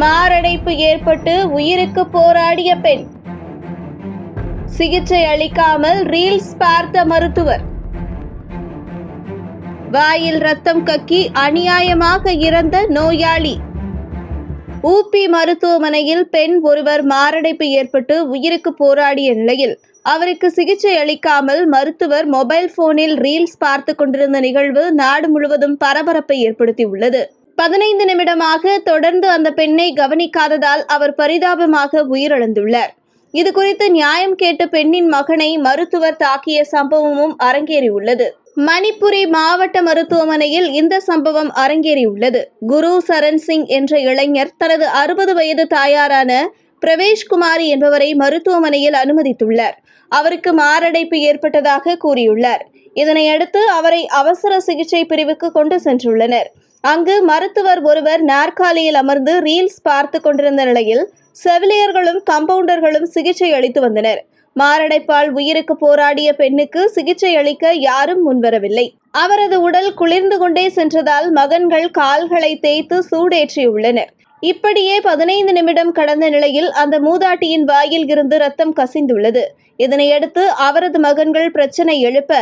மாரடைப்பு ஏற்பட்டு உயிருக்கு போராடிய பெண். சிகிச்சை அளிக்காமல் ரீல்ஸ் பார்த்த மருத்துவர். வாயில் ரத்தம் கக்கி அநியாயமாக இறந்த நோயாளி. ஊபி மருத்துவமனையில் பெண் ஒருவர் மாரடைப்பு ஏற்பட்டு உயிருக்கு போராடிய நிலையில் அவருக்கு சிகிச்சை அளிக்காமல் மருத்துவர் மொபைல் போனில் ரீல்ஸ் பார்த்து கொண்டிருந்த நிகழ்வு நாடு முழுவதும் பரபரப்பை ஏற்படுத்தியுள்ளது. பதினைந்து நிமிடமாக தொடர்ந்து அந்த பெண்ணை கவனிக்காததால் அவர் பரிதாபமாக உயிரிழந்துள்ளார். இது குறித்து நியாயம் கேட்டு பெண்ணின் மகனை மருத்துவர் தாக்கிய சம்பவமும் அரங்கேறியுள்ளது. மணிப்புரி மாவட்ட மருத்துவமனையில் இந்த சம்பவம் அரங்கேறியுள்ளது. குரு சரண் சிங் என்ற இளைஞர் தனது அறுபது வயது தாயாரான பிரவேஷ்குமாரி என்பவரை மருத்துவமனையில் அனுமதித்துள்ளார். அவருக்கு மாரடைப்பு ஏற்பட்டதாக கூறியுள்ளார். இதனையடுத்து அவரை அவசர சிகிச்சை பிரிவுக்கு கொண்டு சென்றுள்ளனர். அங்கு மருத்துவர் ஒருவர் நாற்காலியில் அமர்ந்து ரீல்ஸ் பார்த்து கொண்டிருந்த நிலையில் செவிலியர்களும் கம்பவுண்டர்களும் சிகிச்சை அளித்து வந்தனர். மாரடைப்பால் உயிருக்கு போராடிய பெண்ணுக்கு சிகிச்சை அளிக்க யாரும் முன்வரவில்லை. அவரது உடல் குளிர்ந்து கொண்டே சென்றதால் மகன்கள் கால்களை தேய்த்து சூடேற்றியுள்ளனர். இப்படியே பதினைந்து நிமிடம் கடந்த நிலையில் அந்த மூதாட்டியின் வாயில் இருந்து ரத்தம் கசிந்துள்ளது. இதனையடுத்து அவரது மகன்கள் பிரச்சனை எழுப்ப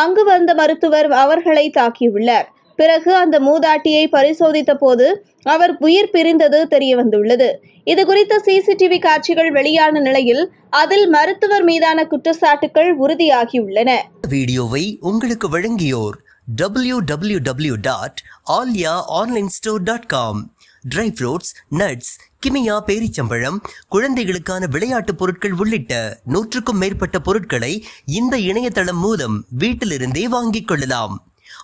அங்கு வந்த மருத்துவர் அவர்களை தாக்கியுள்ளார். பிறகு அந்த மூதாட்டியை பரிசோதித்த போது அவர் உயிர் பிரிந்தது தெரியவந்துள்ளது. இது குறித்த சிசிடிவி காட்சிகள் வெளியான நிலையில் அதில் மருத்துவர் மீதான குற்றச்சாட்டுகள் உறுதியாகியுள்ளன. வீடியோவை உங்களுக்கு வழங்கியோர் W W W dot Aalya online store dot com dry fruits nuts Kimia பேரிச்சம்பழம் குழந்தைகளுக்கான விளையாட்டுப் பொருட்கள் உள்ளிட்ட நூற்றுக்கும் மேற்பட்ட பொருட்களை இந்த இணையதளம் மூலம் வீட்டிலிருந்தே வாங்கிக் கொள்ளலாம்.